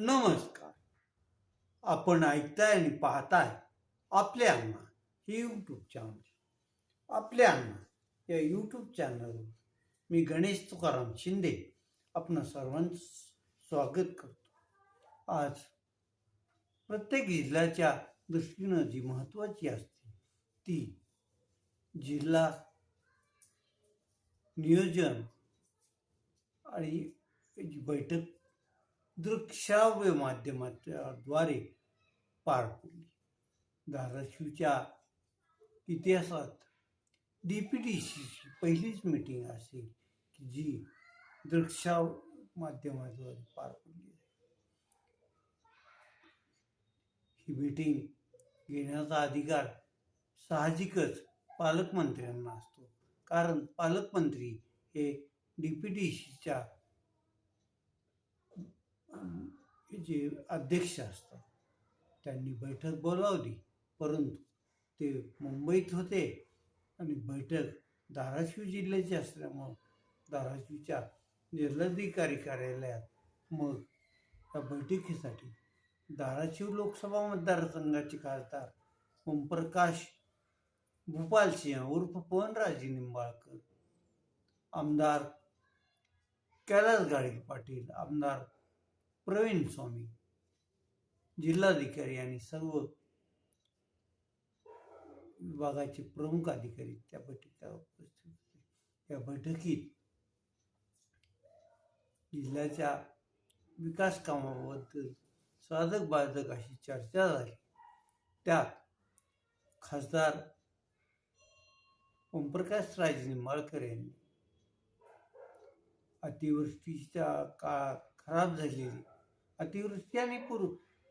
नमस्कार. आपण ऐकताय आणि पाहताय आपले अण्णा हे यूट्यूब चॅनल आपले अण्णा या यूट्यूब चॅनलवर मी गणेश तुकाराम शिंदे आपण सर्वांचं स्वागत करतो. आज प्रत्येक जिल्ह्याच्या दृष्टीनं जी महत्त्वाची असते ती जिल्हा नियोजन आणि जी बैठक दृकश्राव्य माध्यमाद्वारे पार पडली. धाराशिवच्या इतिहासात डी पी डी सीची पहिलीच मीटिंग असेल की जी दृकश्राव माध्यमाद्वारे पार पडली ही मीटिंग घेण्याचा अधिकार साहजिकच पालकमंत्र्यांना असतो. कारण पालकमंत्री हे डी पी डी सीच्या जे अध्यक्ष असतात त्यांनी बैठक बोलावली. परंतु ते मुंबईत होते आणि बैठक धाराशिव जिल्ह्याची असल्यामुळं धाराशिवच्या जिल्हाधिकारी कार्यालयात मग त्या बैठकीसाठी धाराशिव लोकसभा मतदारसंघाचे खासदार ओमप्रकाश भूपाल सिंह उर्फ पवनराजे निंबाळकर आमदार कैलास गाडगे पाटील आमदार प्रवीण स्वामी जिल्हाधिकारी आणि सर्व विभागाचे प्रमुख अधिकारी त्या बैठकीला उपस्थित होते. या बैठकीत जिल्ह्याच्या विकास कामाबद्दल साधक बाधक अशी चर्चा झाली. त्यात खासदार ओमप्रकाश राजे निंबाळकर यांनी अतिवृष्टीच्या काळात खराब झालेली अतिवृष्टी आणि पूर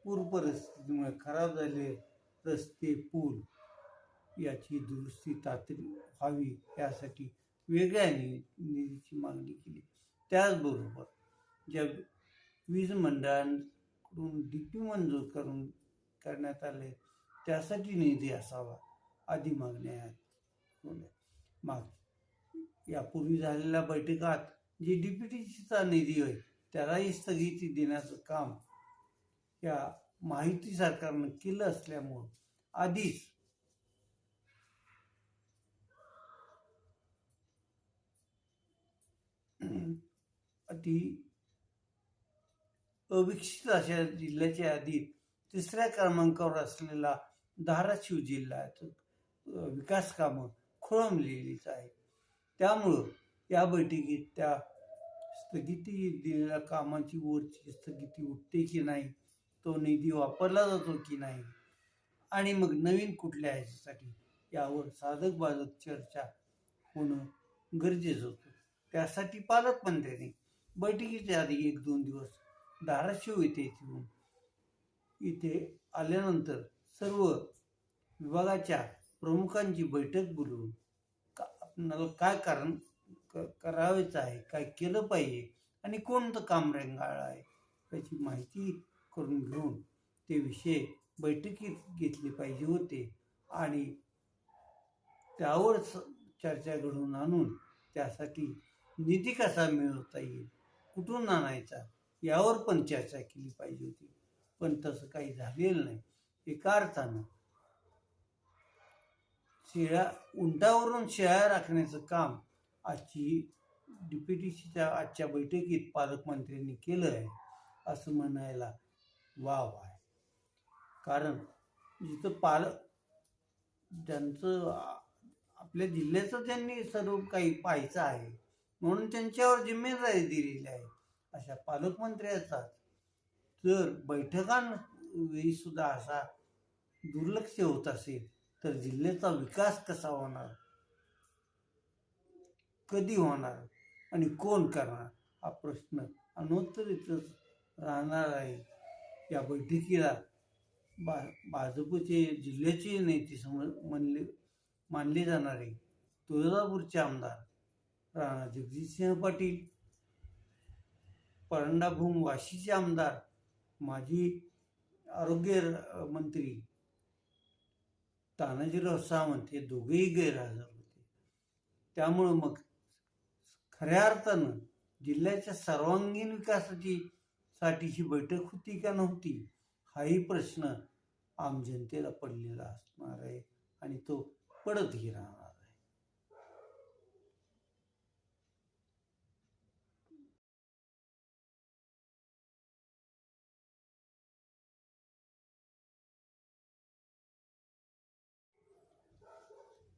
पूर परिस्थितीमुळे खराब झाले रस्ते पूल. याची दुरुस्ती तातडी व्हावी यासाठी वेगळ्या निधीची मागणी केली. त्याचबरोबर ज्या वीज मंडळांकडून डी पी मंजूर करून करण्यात आले त्यासाठी निधी असावा आदी मागण्या माग यापूर्वी झालेल्या बैठकात जी डी पी टी सीचा निधी होईल त्यालाही स्थगिती देण्याचं काम या माहिती सरकारनं केलं असल्यामुळं आधीच अति अविकसित अशा जिल्ह्याच्या यादीत तिसऱ्या क्रमांकावर असलेला धाराशिव जिल्हा विकास कामं खोळंबलेलीच आहेत त्यामुळं या बैठकीत त्या स्थगिती दिलेल्या कामाची वरची स्थगिती उठते की नाही? तो निधी वापरला जातो की नाही? आणि मग नवीन कुठल्या ह्याच्यासाठी? यावर साधक बाधक चर्चा होणं गरजेचं होतं. त्यासाठी पालकमंत्र्यांनी बैठकीच्या आधी एक दोन दिवस धाराशिव येथे येऊन इथे आल्यानंतर सर्व विभागाच्या प्रमुखांची बैठक बोलवून का आपणाला काय कारण करावेच आहे काय केलं पाहिजे आणि कोणतं काम रेंगाळ आहे याची माहिती करून घेऊन ते विषय बैठकीत घेतले पाहिजे होते आणि त्यावर चर्चा घडवून आणून त्यासाठी निधी कसा मिळवता येईल कुठून आणायचा यावर पण चर्चा केली पाहिजे होती. पण तसं काही झालेलं नाही. एका अर्थानं शेळ्या उंटावरून शेळ्या राखण्याचं काम आजची डी पी टी सीच्या आजच्या बैठकीत पालकमंत्र्यांनी केलं आहे असं म्हणायला वाव आहे. कारण जिथं पालक ज्यांचं आपल्या जिल्ह्याचं त्यांनी सर्व काही पाहायचं आहे म्हणून त्यांच्यावर जिम्मेदारी दिलेली आहे. अशा पालकमंत्र्याचा जर बैठकांवेळी सुद्धा असा दुर्लक्ष होत असेल तर जिल्ह्याचा विकास कसा होणार? कधी होणार आणि कोण करणार? हा प्रश्न अनुत्तरितच राहणार आहे. या बैठकीला बा भाजपचे जिल्ह्याचे नेते सम म्हणले मानले जाणारे तुळजापूरचे आमदार राणा जगजितसिंह पाटील परंडाभूम वाशीचे आमदार माजी आरोग्य मंत्री तानाजीराव सावंत हे दोघेही गैरहजर होते. त्यामुळं मग खऱ्या अर्थानं जिल्ह्याच्या सर्वांगीण विकासाची साठी ही बैठक होती का नव्हती? हाही प्रश्न आम जनतेला पडलेला असणार आहे आणि तो पडतही राहणार आहे.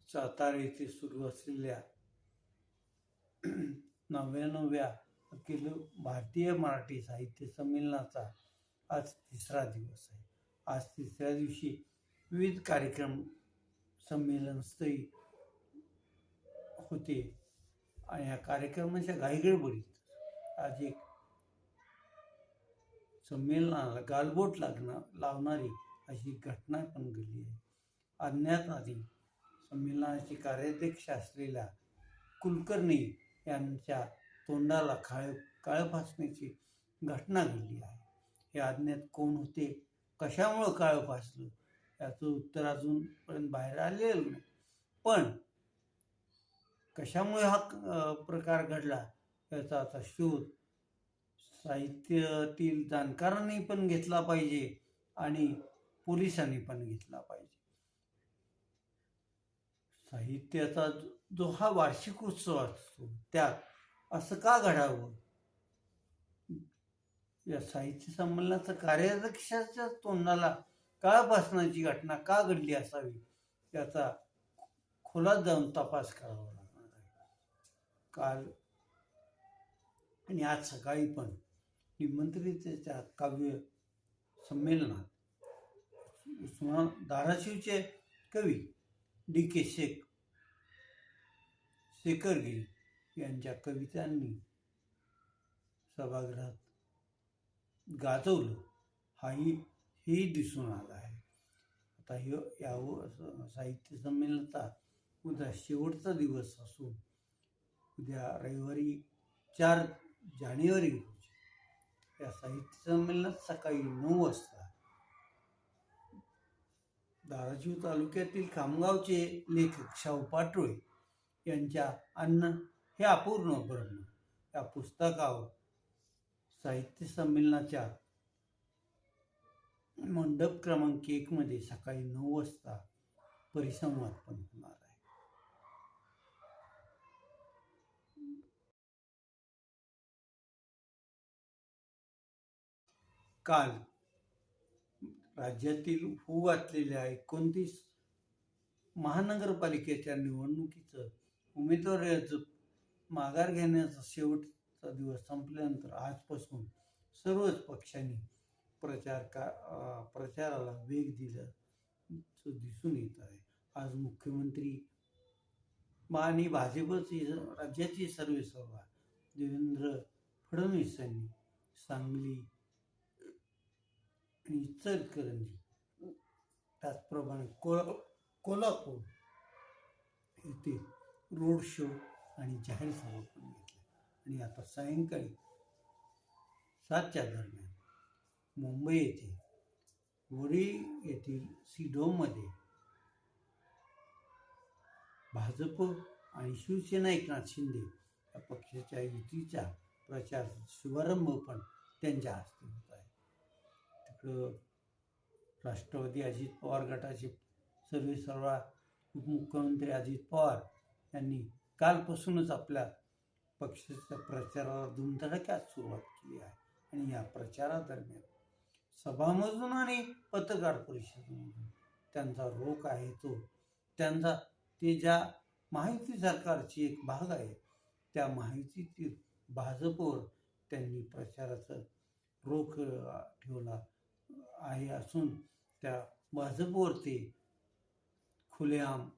सातारा येथे सुरू असलेल्या नव्याण्णव्या अखिल भारतीय मराठी साहित्य संमेलनाचा आज तिसरा दिवस आहे. आज तिसऱ्या दिवशी विविध कार्यक्रम संमेलनस्थळी होते. आणि या कार्यक्रमाच्या घाईगडबडीत आज एक संमेलनाला गालबोट लागणार लावणारी अशी घटना पण घडली आहे. अज्ञात आधी संमेलनाचे कार्याध्यक्ष असलेल्या कुलकर्णी यांच्या तोंडाला काळ काळ फासण्याची घटना घडली आहे. हे अज्ञात कोण होते? कशामुळं काळ फासलं? याचं उत्तर अजूनपर्यंत बाहेर आलेलं नाही. पण कशामुळे हा प्रकार घडला याचा आता शोध साहित्यातील जाणकारांनी पण घेतला पाहिजे आणि पोलिसांनी पण घेतला पाहिजे. साहित्याचा जो- हा वार्षिक उत्सव असतो. त्यात असं का घडावं? या साहित्य संमेलनाचं कार्याध्यक्षाच्या तोंडाला काळपासनाची घटना का घडली असावी? याचा खोलात जाऊन तपास करावा लागणार आहे. काल आणि आज सकाळी पण निमंत्रितच्या काव्य संमेलनात उस्मान धाराशिवचे कवी डी के शेख शेखरगिरी यांच्या कवितांनी सभागृहात गाजवलं. हाही हे दिसून आलं आहे. आता हे यावं साहित्य संमेलनाचा उद्या शेवटचा दिवस असून उद्या रविवारी चार जानेवारी रोजी या साहित्य संमेलनात सकाळी नऊ वाजता धाराशिव तालुक्यातील खामगावचे लेखक शाहू पाटोळे यांच्या अन्न हे अपूर्ण ब्रह्म. या पुस्तकावर साहित्य संमेलनाच्या मंडप क्रमांक एक मध्ये सकाळी नऊ वाजता परिसंवाद पण होणार आहे. काल राज्यातील होऊ घातलेल्या एकोणतीस महानगरपालिकेच्या निवडणुकीचं उमेदवार अर्ज माघार घेण्याचा शेवटचा दिवस संपल्यानंतर आजपासून सर्वच पक्षांनी प्रचार का प्रचाराला वेग दिल्याचं दिसून येत आहे. आज मुख्यमंत्री आणि भाजपची राज्याची सर्व सभा देवेंद्र फडणवीस यांनी सांगली आणि इचलकरंजी त्याचप्रमाणे कोल कोल्हापूर येथे रोड शो आणि जाहीर सभा पण घेतल्या. आणि आता सायंकाळी सातच्या दरम्यान मुंबई येथे वडी येथील सिडोमध्ये भाजप आणि शिवसेना एकनाथ शिंदे या पक्षाच्या युतीचा प्रचार शुभारंभ पण त्यांच्या हस्ते होत आहे. तिकडं राष्ट्रवादी अजित पवार गटाचे सर्वे सर्वा उपमुख्यमंत्री अजित पवार यांनी कालपासूनच आपल्या पक्षाच्या प्रचाराला धुमधडक्यात सुरुवात केली आहे. आणि या प्रचारादरम्यान सभामधून आणि पत्रकार परिषदेमधून त्यांचा रोख आहे तो त्यांचा ते ज्या माहिती सरकारची एक भाग आहे त्या माहितीतील भाजपवर त्यांनी प्रचाराचा रोख ठेवला आहे असून त्या भाजपवर ते खुलेआम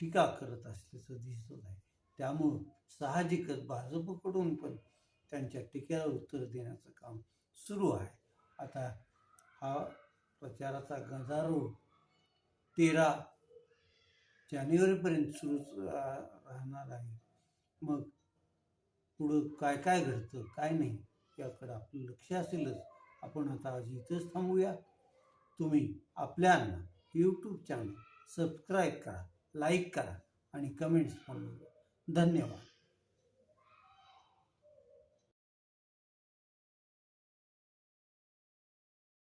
टीका करत असल्याचं दिसत आहे. त्यामुळं साहजिकच भाजपकडून पण त्यांच्या टीकेला उत्तर देण्याचं काम सुरू आहे. आता हा प्रचाराचा गंजारो तेरा जानेवारीपर्यंत सुरूच राहणार आहे. मग पुढं काय काय घडतं काय नाही याकडं आपलं लक्ष असेलच. आपण आता आज इथंच थांबूया. तुम्ही आपल्यांना यूट्यूब चॅनल सबस्क्राईब करा. लाईक करा आणि कमेंट्स पण धन्यवाद.